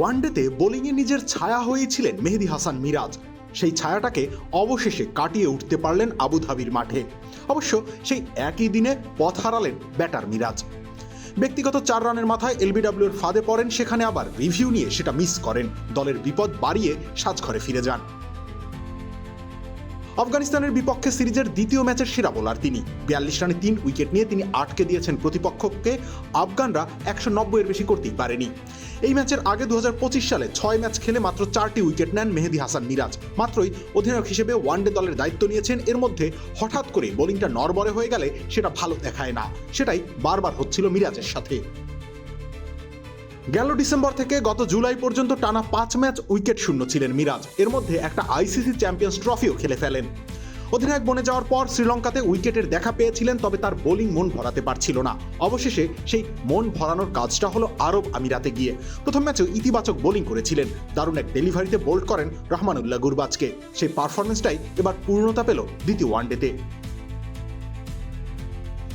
ওয়ানডেতে বোলিংয়ে নিজের ছায়া হয়েছিলেন মেহেদি হাসান মিরাজ। সেই ছায়াটাকে অবশেষে কাটিয়ে উঠতে পারলেন আবুধাবির মাঠে। অবশ্য সেই একই দিনে পথ হারালেন ব্যাটার মিরাজ। ব্যক্তিগত চার রানের মাথায় এলবিডব্লিউর ফাঁদে পড়েন, সেখানে আবার রিভিউ নিয়ে সেটা মিস করেন। দলের বিপদ বাড়িয়ে সাজঘরে ফিরে যান। আফগানিস্তানের বিপক্ষে সিরিজের দ্বিতীয় ম্যাচের সেরা বোলার তিনি। বিয়াল্লিশ রানে তিন উইকেট নিয়ে তিনি আটকে দিয়েছেন প্রতিপক্ষকে। আফগানরা একশো নব্বইয়ের বেশি করতেই পারেনি। এই ম্যাচের আগে দু হাজার পঁচিশ সালে ছয় ম্যাচ খেলে মাত্র চারটি উইকেট নেন মেহেদি হাসান মিরাজ। মাত্রই অধিনায়ক হিসেবে ওয়ানডে দলের দায়িত্ব নিয়েছেন। এর মধ্যে হঠাৎ করে বোলিংটা নরবরে হয়ে গেলে সেটা ভালো দেখায় না। সেটাই বারবার হচ্ছিল মিরাজের সাথে। গেল ডিসেম্বর থেকে গত জুলাই পর্যন্ত টানা পাঁচ ম্যাচ উইকেট শূন্য ছিলেন মিরাজ। এর মধ্যে একটা আইসিসি চ্যাম্পিয়ন্স ট্রফিও খেলে ফেলেন। অধিনায়ক বনে যাওয়ার পর শ্রীলঙ্কাতে উইকেটের দেখা পেয়েছিলেন, তবে তার বোলিং মন ভরাতে পারছিল না। অবশেষে সেই মন ভরানোর কাজটা হলো আরব আমিরাতে গিয়ে। প্রথম ম্যাচেও ইতিবাচক বোলিং করেছিলেন। দারুণ এক ডেলিভারিতে বোল্ড করেন রহমানুল্লাহ গুরবাজকে। সেই পারফরমেন্সটাই এবার পূর্ণতা পেল দ্বিতীয় ওয়ানডেতে।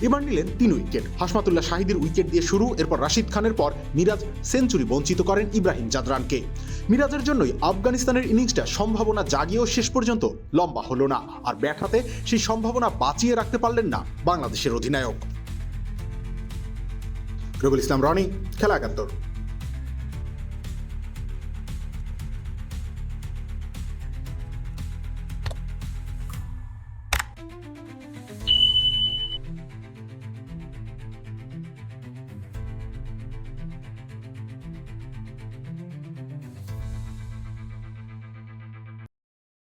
এবার নিলেন তিন উইকেট। হাসমাতুল্লাহ শাহিদের উইকেট দিয়ে শুরু, এরপর রাশিদ খানের পর মিরাজ সেঞ্চুরি বঞ্চিত করেন ইব্রাহিম জাদরানকে। মিরাজের জন্যই আফগানিস্তানের ইনিংসটা সম্ভাবনা জাগিয়েও শেষ পর্যন্ত লম্বা হলো না, আর ব্যাট হাতে সেই সম্ভাবনা বাঁচিয়ে রাখতে পারলেন না বাংলাদেশের অধিনায়ক। রবুল ইসলাম, রনি, খেলা একাত্তর।